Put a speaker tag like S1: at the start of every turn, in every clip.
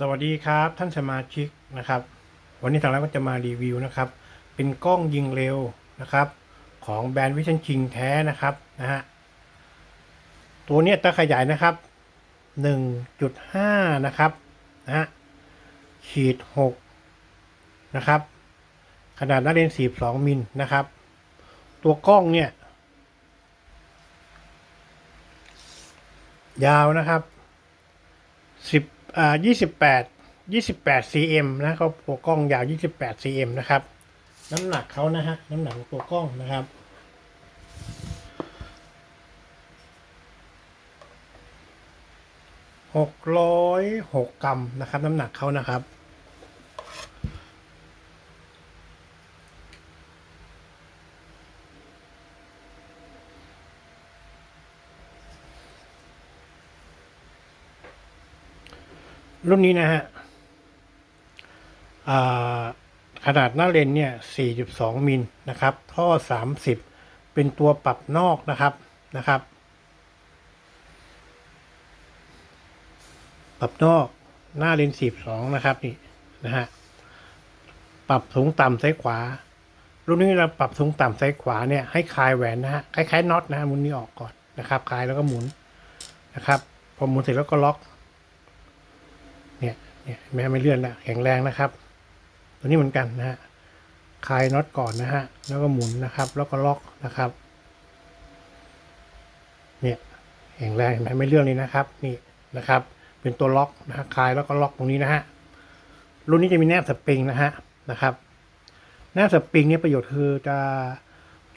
S1: สวัสดีครับท่านสมาชิกนะครับ วันนี้ทางร้านก็จะมารีวิวนะครับ เป็นกล้องยิงเร็วนะครับ ของแบรนด์วิชันชิงแท้นะครับนะฮะตัวเนี้ยตาขยายนะครับ 1.5 นะครับนะฮะขีด 6 นะครับ ขนาดหน้าเลนส์42มิลนะครับ ตัวกล้องเนี่ย ยาวนะครับสิบ อ่ายี่สิบแปดยี่สิบแปด cm นะเขาตัวกล้องยาวยี่สิบแปด cm นะครับ น้ำหนักเขานะฮะ น้ำหนักตัวกล้องนะครับหกร้อยหกกรัมนะครับ น้ำหนักเขานะครับ รุ่นนี้นะฮะขนาดหน้าเลนเนี่ย 4.2 มิลนะครับ ท่อ 30 เป็นตัวปรับนอกนะครับนะครับ ปรับนอกหน้าเลน 42 นะครับนี่นะฮะ ปรับสูงต่ำซ้ายขวา รุ่นนี้เราปรับสูงต่ำซ้ายขวาเนี่ยให้คลายแหวนนะฮะคล้ายๆน็อตนะฮะมุนนี้ออกก่อนนะครับ คลายแล้วก็หมุนนะครับ พอหมุนเสร็จแล้วก็ล็อก เนี่ยแม้ไม่เลื่อนละแข็งแรงนะครับ ตัวนี้เหมือนกันนะฮะคลายน็อตก่อนนะฮะแล้วก็หมุนนะครับ แล้วก็ล็อกนะครับ เนี่ยแข็งแรงเห็นไหมไม่เลื่อนเลยนะครับนี่นะครับ เป็นตัวล็อกนะฮะคลายแล้วก็ล็อกตรงนี้นะฮะรุ่นนี้จะมีแนบสปริงนะฮะนะครับแนบสปริงเนี่ยประโยชน์คือจะ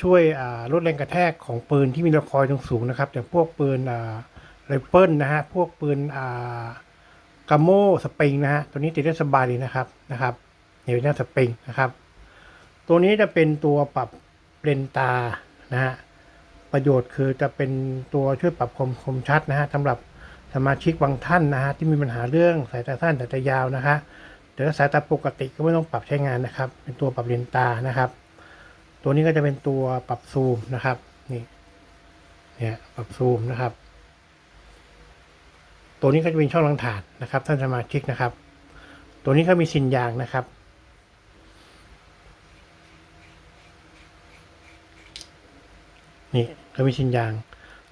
S1: ช่วยลดแรงกระแทกของปืนที่มีระคอยสูงๆนะครับอย่างพวกปืนไรเฟิลนะฮะพวกปืนอ่า กาโมสปริงนะฮะตัวนี้ติดได้สบายดีนะครับนะครับเนี่ยเป็นหน้าสปริงนะครับ ตัวนี้จะเป็นตัวปรับเลนตานะฮะประโยชน์คือจะเป็นตัวช่วยปรับคมคมชัดนะฮะสำหรับสมาชิกบางท่านนะฮะที่มีปัญหาเรื่องสายตาสั้นสายตายาวนะฮะแต่ถ้าสายตาปกติก็ไม่ต้องปรับใช้งานนะครับ เป็นตัวปรับเลนตานะครับ ตัวนี้ก็จะเป็นตัวปรับซูมนะครับนี่เนี่ยปรับซูมนะครับ ตัวนี้ก็จะเป็นช่องลังฐานนะครับ ท่านสมาชิกนะครับ ตัวนี้ก็มีซินยางนะครับ นี่ก็มีซินยาง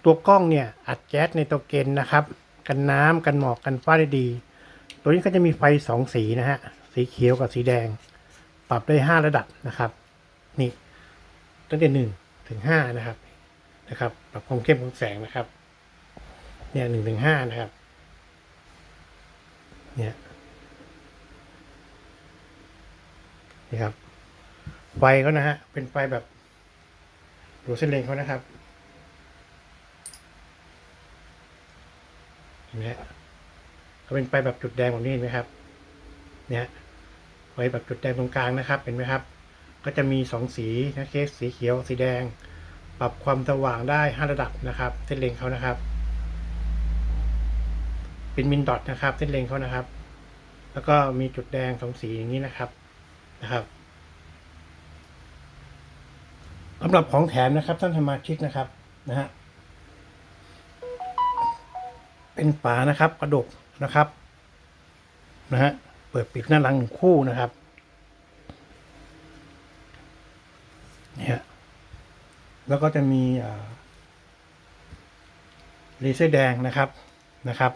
S1: ตัวกล้องเนี่ยอัดแก๊สในตัวเกนนะครับ กันน้ำกันหมอกกันฟ้าได้ดี ตัวนี้ก็จะมีไฟสองสีนะฮะสีเขียวกับสีแดง ปรับได้ห้าระดับนะครับ นี่ตั้งแต่หนึ่งถึงห้านะครับนะครับ ปรับความเข้มของแสงนะครับ เนี่ยหนึ่งถึงห้านะครับ เนี่ยนี่ครับไฟเขานะฮะ เป็นไฟแบบดูเส้นเลนเขานะครับเห็นไหมฮะเขาเป็นไฟแบบจุดแดงแบบนี้เห็นไหมครับ เนี่ยไฟแบบจุดแดงตรงกลางนะครับ เห็นไหมครับ ก็จะมีสองสีนะเคสสีเขียวสีแดง ปรับความสว่างได้ห้าระดับนะครับ เส้นเลนเขานะครับ เป็นมินดอทนะครับ เส้นเลนเขานะครับ แล้วก็มีจุดแดงสองสีอย่างนี้นะครับนะครับสำหรับของแถมนะครับ ท่านสมาชิกนะครับนะฮะเป็นฝานะครับ กระดกนะครับนะฮะเปิดปิดหน้าหลังคู่นะครับเนี่ยแล้วก็จะมีเลเซอร์แดงนะครับนะครับ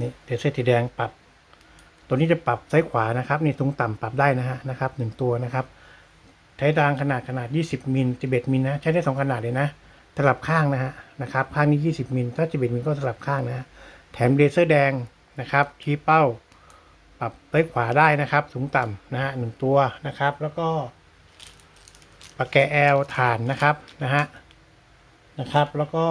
S1: นี่เดซเซตสีแดงปรับ ตัวนี้จะปรับซ้ายขวานะครับ นี่ตรงต่ำปรับได้นะฮะนะครับหนึ่งตัวนะครับ ใช้ดางขนาดขนาด 20มิล11มิลนะ ใช้ได้สองขนาดเลยนะสลับข้างนะฮะนะครับข้างนี้ 20มิลถ้า11มิลก็สลับข้างนะฮะแถมเลเซอร์แดงนะครับชี้เป้า ปรับซ้ายขวาได้นะครับ สูงต่ำนะฮะหนึ่งตัวนะครับ แล้วก็ปากแกแอลฐานนะครับนะฮะนะครับ แล้วก็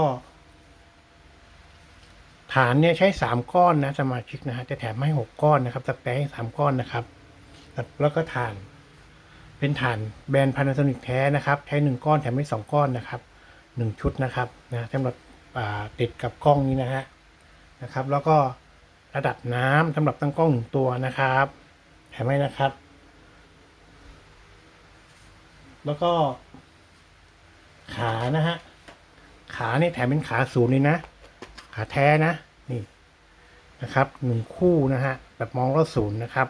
S1: ฐานเนี่ยใช้สามก้อนนะสมาชิกนะฮะจะแถมให้หกก้อนนะครับสเปรให้สามก้อนนะครับ แล้วก็ฐาน เป็นฐานแบรนด์พานาโซนิกแท้นะครับ ใช้หนึ่งก้อนแถมให้สองก้อนนะครับหนึ่งชุดนะครับนะสำหรับติดกับกล้องนี้นะฮะนะครับ แล้วก็ระดับน้ำสำหรับตั้งกล้องหนึ่งตัวนะครับแถมให้นะครับ แล้วก็ขานะฮะขาเนี่ยแถมเป็นขาศูนย์เลยนะ ขาแท้นะนี่นะครับหนึ่งคู่นะฮะแบบมองรถศูนย์นะครับ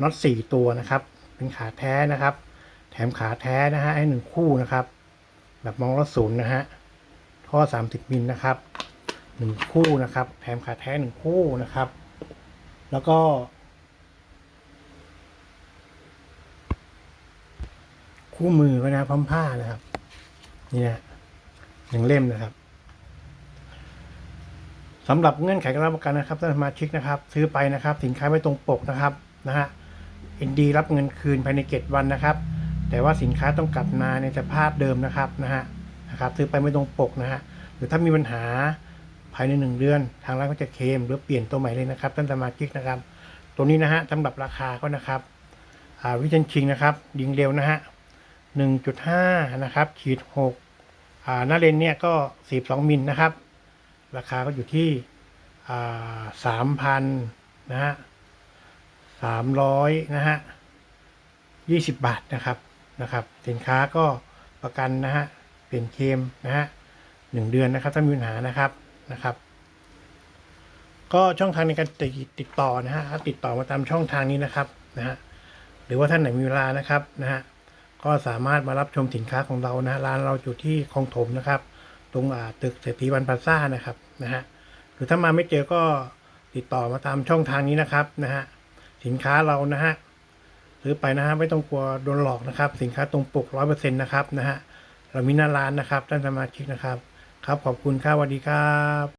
S1: น็อตสี่ตัวนะครับ เป็นขาแท้นะครับ แถมขาแท้นะฮะให้หนึ่งคู่นะครับ แบบมองรถศูนย์นะฮะท่อสามสิบมิลนะครับหนึ่งคู่นะครับ แถมขาแท้หนึ่งคู่นะครับ แล้วก็ คู่มือก็นะพร้อมผ้านะครับนี่นะหนึ่งเล่มนะครับ สำหรับเงื่อนไขการรับประกันนะครับท่านสมาชิกนะครับ ซื้อไปนะครับ สินค้าไม่ตรงปกนะครับนะฮะอินดีรับเงินคืนภายในเจ็ดวันนะครับ แต่ว่าสินค้าต้องกลับมาในสภาพเดิมนะครับนะฮะนะครับซื้อไปไม่ตรงปกนะฮะหรือถ้ามีปัญหาภายในหนึ่งเดือน ทางร้านก็จะเคลมหรือเปลี่ยนตัวใหม่เลยนะครับท่านสมาชิกนะครับ ตัวนี้นะฮะสำหรับราคาก็นะครับอ่าวิชันชิงนะครับ ยิงเร็วนะฮะหนึ่งจุดห้านะครับขีดหกอ่าหน้าเลนเนี่ยก็สิบสองมิลนะครับ ราคาก็อยู่ที่สามพันนะฮะสามร้อยนะฮะยี่สิบบาทนะครับนะครับ สินค้าก็ประกันนะฮะเปลี่ยนเคมนะฮะหนึ่งเดือนนะครับ ถ้ามีปัญหานะครับนะครับ ก็ช่องทางในการติดติดต่อนะฮะติดต่อมาตามช่องทางนี้นะครับนะฮะหรือว่าท่านไหนมีเวลานะครับนะฮะก็สามารถมารับชมสินค้าของเรานะร้านเราอยู่ที่คลองถมนะครับ ตรงตึกเศรษฐีวันพาซ่านะครับนะฮะหรือถ้ามาไม่เจอก็ติดต่อมาตามช่องทางนี้นะครับนะฮะสินค้าเรานะฮะซื้อไปนะฮะไม่ต้องกลัวโดนหลอกนะครับ สินค้าตรงปกร้อยเปอร์เซ็นต์นะครับนะฮะเรามีหน้าร้านนะครับท่านสมาชิกนะครับ ครับขอบคุณครับสวัสดีครับ